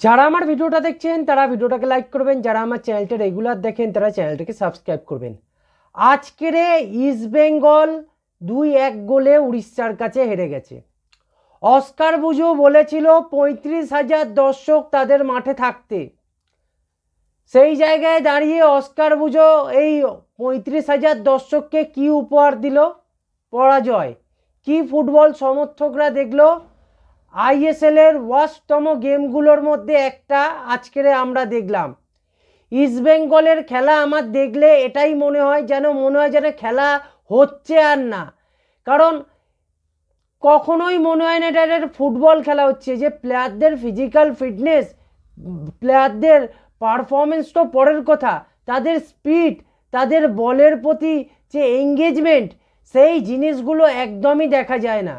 যারা আমার ভিডিওটা দেখছেন, তারা ভিডিওটাকে লাইক করবেন। যারা আমার চ্যানেলটা রেগুলার দেখেন, তারা চ্যানেলটাকে সাবস্ক্রাইব করবেন। আজকের ইস্ট বেঙ্গল দুই এক গোলে উড়িষ্যার কাছে হেরে গেছে। অস্কার বুজো বলেছিল, পঁয়ত্রিশ হাজার দর্শক তাদের মাঠে থাকতে। সেই জায়গায় দাঁড়িয়ে অস্কার বুজো এই পঁয়ত্রিশ হাজার দর্শককে কি উপহার দিল? পরাজয়। কি ফুটবল সমর্থকরা দেখল? আইএসএলের ওয়ার্স্টতম গেমগুলোর মধ্যে একটা আজকের আমরা দেখলাম। ইস্টবেঙ্গলের খেলা আমার দেখলে এটাই মনে হয় যেন মনে হয় যেন খেলা হচ্ছে আর না। কারণ কখনোই মনে হয় না এটা ফুটবল খেলা হচ্ছে, যে প্লেয়ারদের ফিজিক্যাল ফিটনেস প্লেয়ারদের পারফরমেন্স তো পরের কথা, তাদের স্পিড তাদের বলের প্রতি যে এঙ্গেজমেন্ট সেই জিনিসগুলো একদমই দেখা যায় না।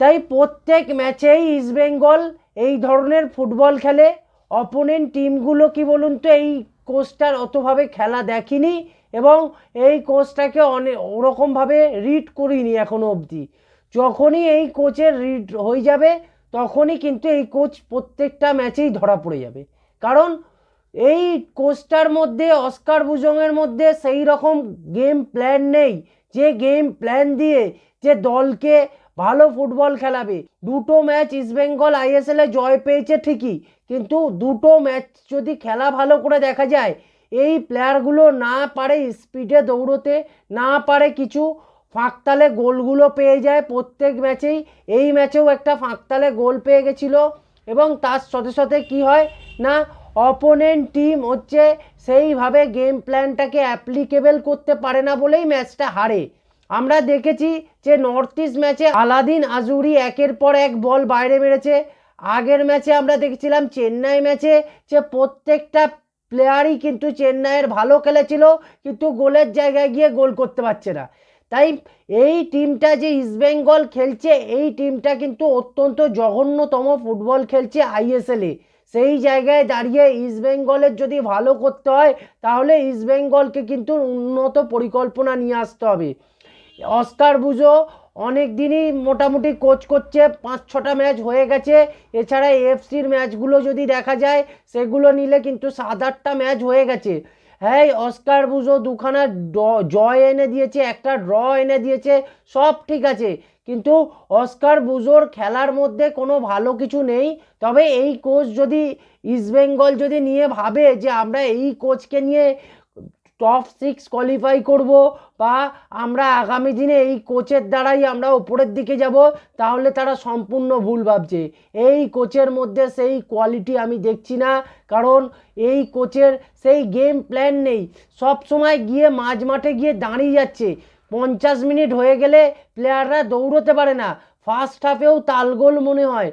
তাই প্রত্যেক ম্যাচেই ইস্টবেঙ্গল এই ধরনের ফুটবল খেলে। অপোনেন্ট টিমগুলো কি বলুন তো, এই কোচটার অতভাবে খেলা দেখিনি এবং এই কোচটাকে অনেক ওরকমভাবে রিড করিনি এখনও অবধি। যখনই এই কোচের রিড হয়ে যাবে, তখনই কিন্তু এই কোচ প্রত্যেকটা ম্যাচেই ধরা পড়ে যাবে। কারণ এই কোচটার মধ্যে, অস্কার বুজংয়ের মধ্যে সেই রকম গেম প্ল্যান নেই। যে গেম প্ল্যান দিয়ে যে দলকে ভালো ফুটবল খেলাবে। দুটো ম্যাচ ইস্টবেঙ্গল আইএসএলে জয় পেয়েছে ঠিকই, কিন্তু দুটো ম্যাচ যদি খেলা ভালো করে দেখা যায়, এই প্লেয়ারগুলো না পারে স্পিডে দৌড়তে, না পারে কিছু ফাঁকতালে গোলগুলো পেয়ে যায় প্রত্যেক ম্যাচেই এই ম্যাচেও একটা ফাঁকতালে গোল পেয়ে গেছিল এবং তার সাথে সাথে কি হয় না অপোনেন্ট টিম হচ্ছে সেইভাবে গেম প্ল্যানটাকে অ্যাপ্লিকেবল করতে পারে না বলেই ম্যাচটা হারে। আমরা দেখেছি যে নর্থ ইস্ট ম্যাচে আলাদিন আজুরি একের পর এক বল বাইরে মেরেছে। আগের ম্যাচে আমরা দেখেছিলাম চেন্নাই ম্যাচে যে প্রত্যেকটা প্লেয়ারই কিন্তু চেন্নাইয়ের ভালো খেলেছিল, কিন্তু গোলের জায়গায় গিয়ে গোল করতে পারছে না। তাই এই টিমটা যে ইস্টবেঙ্গল খেলছে, এই টিমটা কিন্তু অত্যন্ত জঘন্যতম ফুটবল খেলছে আইএসএলে সেই জায়গায় দাঁড়িয়ে ইস্টবেঙ্গলের যদি ভালো করতে হয়, তাহলে ইস্টবেঙ্গলকে কিন্তু উন্নত পরিকল্পনা নিয়ে আসতে হবে। অস্কার বুজো অনেক দিনই মোটামুটি কোচ করছে, পাঁচ, ছটা ম্যাচ হয়ে গেছে। এছাড়া এফসির ম্যাচগুলো যদি দেখা যায়, সেগুলো নিলে কিন্তু সাত, আটটা ম্যাচ হয়ে গেছে। হ্যাঁ অস্কার বুজো দুখানা জয় এনে দিয়েছে, একটা ড্র এনে দিয়েছে, সব ঠিক আছে। কিন্তু অস্কার বুজোর খেলার মধ্যে কোনো ভালো কিছু নেই। তবে এই কোচ যদি ইস্টবেঙ্গল যদি নিয়ে ভাবে যে আমরা এই কোচকে নিয়ে টপ সিক্স কোয়ালিফাই করব বা আমরা আগামী দিনে এই কোচের দ্বারাই আমরা ওপরের দিকে যাব, তাহলে তারা সম্পূর্ণ ভুল ভাবছে। এই কোচের মধ্যে সেই কোয়ালিটি আমি দেখছি না, কারণ এই কোচের সেই গেম প্ল্যান নেই। সব সময় গিয়ে মাঝ মাঠে গিয়ে দাঁড়িয়ে যাচ্ছে। পঞ্চাশ মিনিট হয়ে গেলে প্লেয়াররা দৌড়তে পারে না। ফার্স্ট হাফেও তালগোল মনে হয়।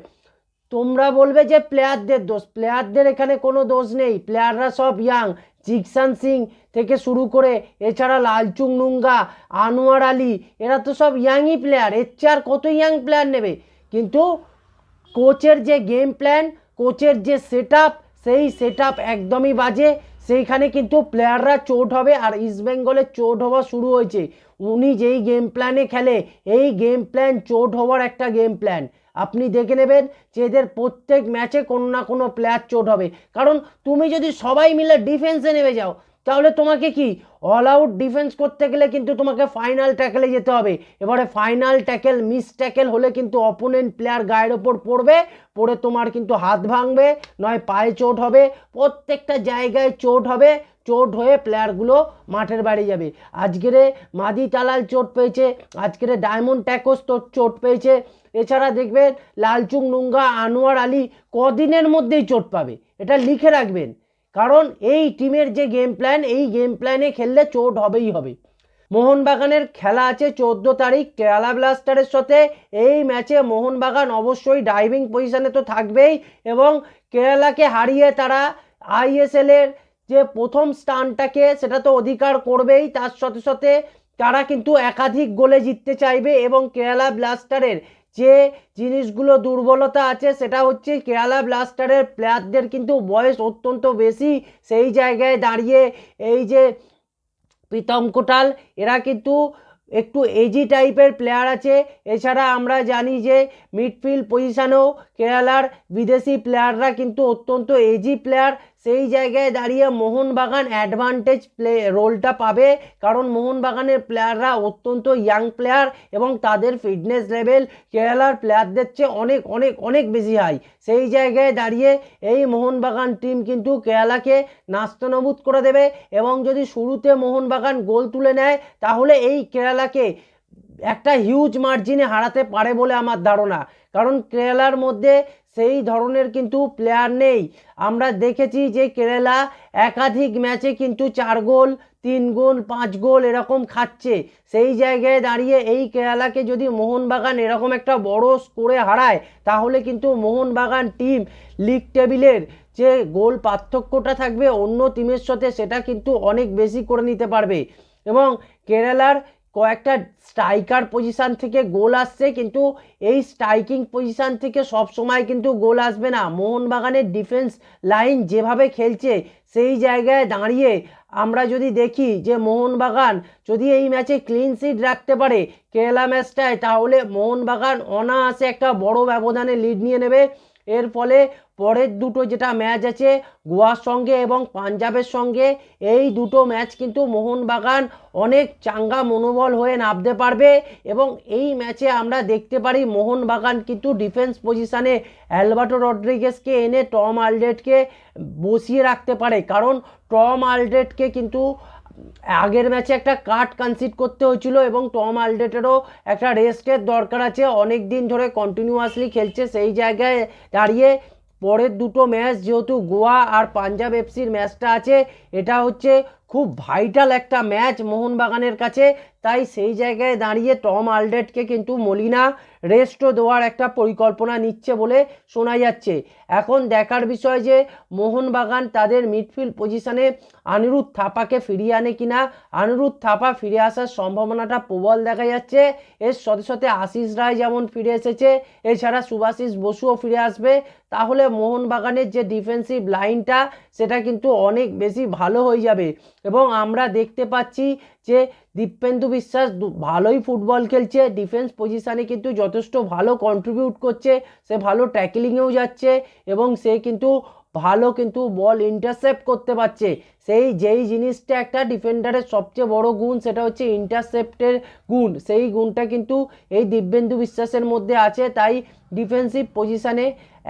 তোমরা বলবে যে প্লেয়ারদের দোষ। প্লেয়ারদের এখানে কোনো দোষ নেই। প্লেয়াররা সব ইয়াং জিকসান সিং থেকে শুরু করে, এছাড়া লালচুং নুঙ্গা, আনোয়ার আলী, এরা তো সব ইয়াংই প্লেয়ার এর চেয়ে আর কত ইয়াং প্লেয়ার নেবে? কিন্তু কোচের যে গেম প্ল্যান কোচের যে সেট সেই সেট একদমই বাজে। সেইখানে কিন্তু প্লেয়াররা চোট হবে আর ইস্টবেঙ্গলের চোট হওয়া শুরু হয়েছে। উনি যেই গেম প্ল্যানে খেলে, এই গেম প্ল্যান চোট হওয়ার একটা গেম প্ল্যান আপনি দেখে নেবেন যে এদের প্রত্যেক ম্যাচে কোনো না কোনো প্লেয়ার চোট হবে। কারণ তুমি যদি সবাই মিলে ডিফেন্সে নেমে যাও, তাহলে তোমাকে কি? অল আউট ডিফেন্স করতে গেলে কিন্তু তোমাকে ফাইনাল ট্যাকেলে যেতে হবে। এবারে ফাইনাল ট্যাকেল মিস ট্যাকেল হলে কিন্তু অপোনেন্ট প্লেয়ার গায়ের ওপর পড়বে, পড়ে তোমার কিন্তু হাত ভাঙবে, নয় পায়ে চোট হবে, প্রত্যেকটা জায়গায় চোট হবে, চোট হয়ে প্লেয়ারগুলো মাঠের বাড়ি যাবে। আজকেরে মাদি তালাল চোট পেয়েছে, আজকেরে ডায়মন্ড ট্যাকোস তো চোট পেয়েছে এছাড়া দেখবেন লালচুং, নুঙ্গা, আনোয়ার আলী কদিনের মধ্যেই চোট পাবে। এটা লিখে রাখবেন। কারণ এই টিমের যে গেম প্ল্যান এই গেম প্ল্যানে খেললে চোট হবেই হবে। মোহনবাগানের খেলা আছে চোদ্দ তারিখ, কেরালা ব্লাস্টারের সাথে। এই ম্যাচে মোহনবাগান অবশ্যই ডাইভিং পজিশানে তো থাকবেই এবং কেরালাকে হারিয়ে তারা আইএসএলের যে প্রথম স্থানটাকে সেটা তো অধিকার করবেই। তার সাথে সাথে তারা কিন্তু একাধিক গোলে জিততে চাইবে এবং কেরালা ব্লাস্টারের যে জিনিসগুলো দুর্বলতা আছে, সেটা হচ্ছে কেরালা ব্লাস্টারের প্লেয়ারদের কিন্তু বয়স অত্যন্ত বেশি। সেই জায়গায় দাঁড়িয়ে এই যে প্রীতম কোটাল, এরা কিন্তু একটু এজি টাইপের প্লেয়ার আছে। এছাড়া আমরা জানি যে মিডফিল্ড পজিশানেও কেরালার বিদেশি প্লেয়াররা কিন্তু অত্যন্ত এজি প্লেয়ার সেই জায়গায় দাঁড়িয়ে মোহনবাগান অ্যাডভান্টেজ প্লে রোলটা পাবে। কারণ মোহনবাগানের প্লেয়াররা অত্যন্ত ইয়াং প্লেয়ার এবং তাদের ফিটনেস লেভেল কেরালার প্লেয়ারদের চেয়ে অনেক অনেক অনেক বেশি হাই সেই জায়গায় দাঁড়িয়ে এই মোহনবাগান টিম কিন্তু কেরালাকে নাস্তানবুদ করে দেবে এবং যদি শুরুতে মোহনবাগান গোল তুলে নেয়, তাহলে এই কেরালাকে একটা হিউজ মার্জিনে হারাতে পারে বলে আমার ধারণা। কারণ কেরালার মধ্যে সেই ধরনের কিন্তু প্লেয়ার নেই। আমরা দেখেছি যে কেরালা একাধিক ম্যাচে কিন্তু চার গোল, তিন গোল, পাঁচ গোল এরকম খাচ্ছে। সেই জায়গায় দাঁড়িয়ে এই কেরালাকে যদি মোহনবাগান এরকম একটা বড় স্কোরে হারায়, তাহলে কিন্তু মোহনবাগান টিম লিগ টেবিলের যে গোল পার্থক্যটা থাকবে অন্য টিমের সাথে সেটা কিন্তু অনেক বেশি করে নিতে পারবে। এবং কেরালার কয়েকটা স্ট্রাইকার পজিশান থেকে গোল আসছে, কিন্তু এই স্ট্রাইকিং পজিশান থেকে সব সময় কিন্তু গোল আসবে না। মোহনবাগানের ডিফেন্স লাইন যেভাবে খেলছে, সেই জায়গায় দাঁড়িয়ে আমরা যদি দেখি যে মোহনবাগান যদি এই ম্যাচে ক্লিন সিট রাখতে পারে কেরালা ম্যাচটায় তাহলে মোহনবাগান অনায়াসে একটা বড় ব্যবধানে লিড নিয়ে নেবে। এর ফলে পরের দুটো যেটা ম্যাচ আছে, গোয়ার সঙ্গে এবং পাঞ্জাবের সঙ্গে, এই দুটো ম্যাচ কিন্তু মোহনবাগান অনেক চাঙ্গা মনোবল হয়ে নামতে পারবে এবং এই ম্যাচে আমরা দেখতে পারি মোহনবাগান কিন্তু ডিফেন্স পজিশানে অ্যালবার্টো রড্রিগেসকে এনে টম আলডেটকে বসিয়ে রাখতে পারে। কারণ টম আলডেটকে কিন্তু আগের ম্যাচে একটা কাট কনসিড করতে হয়েছিল এবং টম আলডেটেরও একটা রেস্টের দরকার আছে। অনেক দিন ধরে কন্টিনিউয়াসলি খেলছে, সেই জায়গায় দাঁড়িয়ে পরের দুটো ম্যাচ যেহেতু গোয়া আর পাঞ্জাব এফসির ম্যাচটা আছে এটা হচ্ছে খুব ভাইটাল একটা ম্যাচ মোহনবাগানের কাছে। তাই সেই জায়গায় দাঁড়িয়ে টম আলডেটকে কিন্তু মলিনা রেস্টও দেওয়ার একটা পরিকল্পনা নিচ্ছে বলে শোনা যাচ্ছে। এখন দেখার বিষয় যে, মোহনবাগান তাদের মিডফিল্ড পজিশনে আনিরুদ্ধ থাপাকে ফিরিয়ে আনে কিনা আনিরুদ্ধ থাপা ফিরে আসার সম্ভাবনাটা প্রবল দেখা যাচ্ছে। এর সাথে সাথে আশিস রায় যেমন ফিরে এসেছে, এছাড়া সুভাশিস বসুও ফিরে আসবে। তাহলে মোহনবাগানের যে ডিফেন্সিভ লাইনটা সেটা কিন্তু অনেক বেশি ভালো হয়ে যাবে। এবং আমরা দেখতে পাচ্ছি যে দীপেন্দু বিশ্বাস ভালোই ফুটবল খেলছে ডিফেন্স পজিশানে কিন্তু যথেষ্ট ভালো কন্ট্রিবিউট করছে, সে ভালো ট্যাকলিংয়েও যাচ্ছে এবং সে কিন্তু ভালো কিন্তু বল ইন্টারসেপ্ট করতে পারছে। সেই যেই জিনিসটা একটা ডিফেন্ডারের সবচেয়ে বড় গুণ, সেটা হচ্ছে ইন্টারসেপ্টের গুণ। সেই গুণটা কিন্তু এই দিব্যেন্দু বিশ্বাসের মধ্যে আছে, তাই ডিফেন্সিভ পজিশানে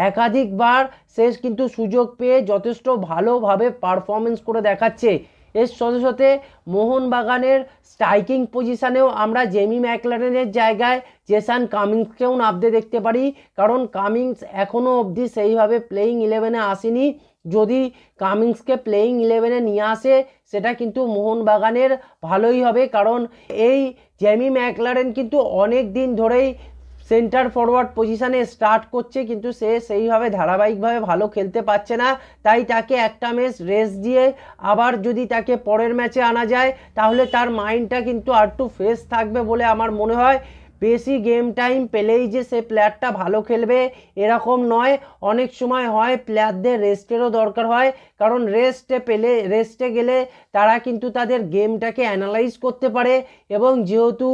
একাধিকবার সে কিন্তু সুযোগ পেয়ে যথেষ্ট ভালোভাবে পারফরমেন্স করে দেখাচ্ছে। এর সাথে সাথে মোহনবাগানের স্ট্রাইকিং পজিশানেও আমরা জেমি ম্যাকলারেনের জায়গায় জেসান কামিংসকেও নামতে দেখতে পারি। কারণ কামিংস এখনও অবধি সেইভাবে প্লেয়িং ইলেভেনে আসেনি। যদি কামিংসকে প্লেয়িং ইলেভেনে নিয়ে আসে, সেটা কিন্তু মোহনবাগানের ভালোই হবে। কারণ এই জেমি ম্যাকলারেন কিন্তু অনেক দিন ধরেই সেন্টার ফরওয়ার্ড পজিশানে স্টার্ট করছে, কিন্তু সে সেইভাবে ধারাবাহিকভাবে ভালো খেলতে পারছে না। তাই তাকে একটা ম্যাচ রেস্ট দিয়ে আবার যদি তাকে পরের ম্যাচে আনা যায়, তাহলে তার মাইন্ডটা কিন্তু আর একটু ফ্রেশ থাকবে বলে আমার মনে হয়। বেশি গেম টাইম পেলেই যে সে প্লেয়ারটা ভালো খেলবে, এরকম নয়। অনেক সময় হয় প্লেয়ারদের রেস্টেরও দরকার হয়, কারণ রেস্টে পেলে রেস্টে গেলে তারা কিন্তু তাদের গেমটাকে অ্যানালাইজ করতে পারে। এবং যেহেতু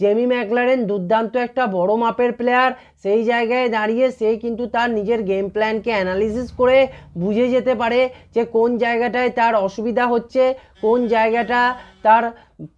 জেমি ম্যাকলারেন দুর্দান্ত একটা বড় মাপের প্লেয়ার সেই জায়গায় দাঁড়িয়ে সে কিন্তু তার নিজের গেম প্ল্যানকে অ্যানালিসিস করে বুঝে যেতে পারে যে কোন জায়গাটায় তার অসুবিধা হচ্ছে, কোন জায়গাটা তার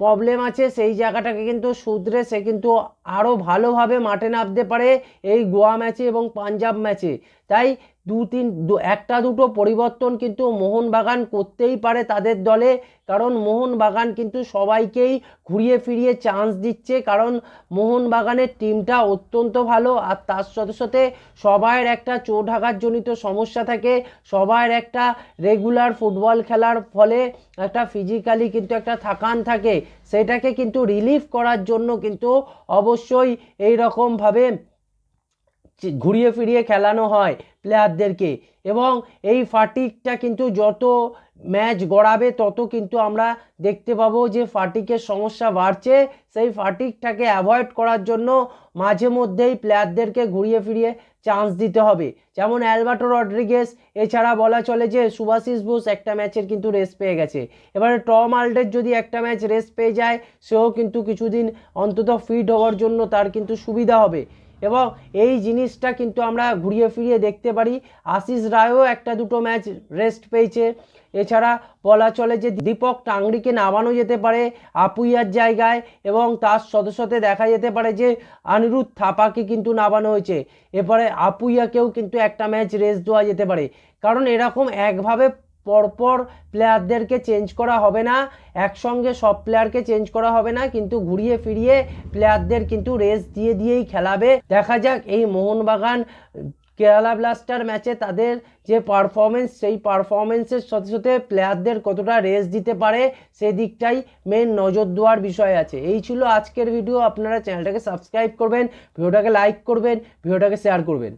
প্রবলেম আছে, সেই জায়গাটাকে কিন্তু শুধরে সে কিন্তু আরও ভালোভাবে মাঠে নামতে পারে এই গোয়া ম্যাচে এবং পাঞ্জাব ম্যাচে তাই দু তিন দু- একটা দুটো পরিবর্তন কিন্তু মোহনবাগান করতেই পারে তাদের দলে। কারণ মোহনবাগান কিন্তু সবাইকেই ঘুরিয়ে ফিরিয়ে চান্স দিচ্ছে। কারণ মোহনবাগানের টিমটা অত্যন্ত ভালো আর তার সাথে সাথে সবার একটা চোট আঘাতজনিত সমস্যা থাকে। সবার একটা রেগুলার ফুটবল খেলার ফলে একটা ফিজিক্যালি কিন্তু একটা থাকান থাকে। সেটাকে কিন্তু রিলিফ করার জন্য কিন্তু অবশ্যই এই রকমভাবে ঘুরিয়ে ফিরিয়ে খেলানো হয় প্লেয়ারদেরকে এবং এই ফাটিকটা কিন্তু যত ম্যাচ গড়াবে, তত কিন্তু আমরা দেখতে পাবো যে ফাটিকের সমস্যা বাড়ছে। সেই ফাটিকটাকে অ্যাভয়েড করার জন্য মাঝে মধ্যেই প্লেয়ারদেরকে ঘুরিয়ে ফিরিয়ে চান্স দিতে হবে। যেমন অ্যালবার্টো রড্রিগেস এছাড়া বলা চলে যে সুভাশিস বোস একটা ম্যাচের কিন্তু রেস্ট পেয়ে গেছে। এবারে টম আল্ডের যদি একটা ম্যাচ রেস্ট পেয়ে যায়, সেও কিন্তু কিছুদিন অন্তত ফিট হওয়ার জন্য তার কিন্তু সুবিধা হবে। এবং এই জিনিসটা কিন্তু আমরা ঘুরিয়ে ফিরিয়ে দেখতে পারি। আশিস রায়ও একটা দুটো ম্যাচ রেস্ট পেয়েছে। এছাড়া বলা চলে যে দীপক টাংরিকে নামানো যেতে পারে আপুইয়ার জায়গায় এবং তার সাথে দেখা যেতে পারে যে অনিরুদ্ধ থাপাকে কিন্তু নামানো হয়েছে। এরপরে আপুইয়াকেও কিন্তু একটা ম্যাচ রেস্ট দেওয়া যেতে পারে। কারণ এরকম একভাবে পরপর প্লেয়ারদেরকে চেঞ্জ করা হবে না। একসঙ্গে সব প্লেয়ারকে চেঞ্জ করা হবে না, কিন্তু ঘুরিয়ে ফিরিয়ে প্লেয়ারদের কিন্তু রেস্ট দিয়ে দিয়েই খেলাবে। দেখা যাক এই মোহনবাগান, কেরালা ব্লাস্টার ম্যাচে তাদের যে পারফরমেন্স সেই পারফরমেন্সের সাথে সাথে প্লেয়ারদের কতটা রেস দিতে পারে, সেদিকটাই মেন নজর দেওয়ার বিষয় আছে। এই ছিল আজকের ভিডিও আপনারা চ্যানেলটাকে সাবস্ক্রাইব করবেন ভিডিওটাকে লাইক করবেন ভিডিওটাকে শেয়ার করবেন।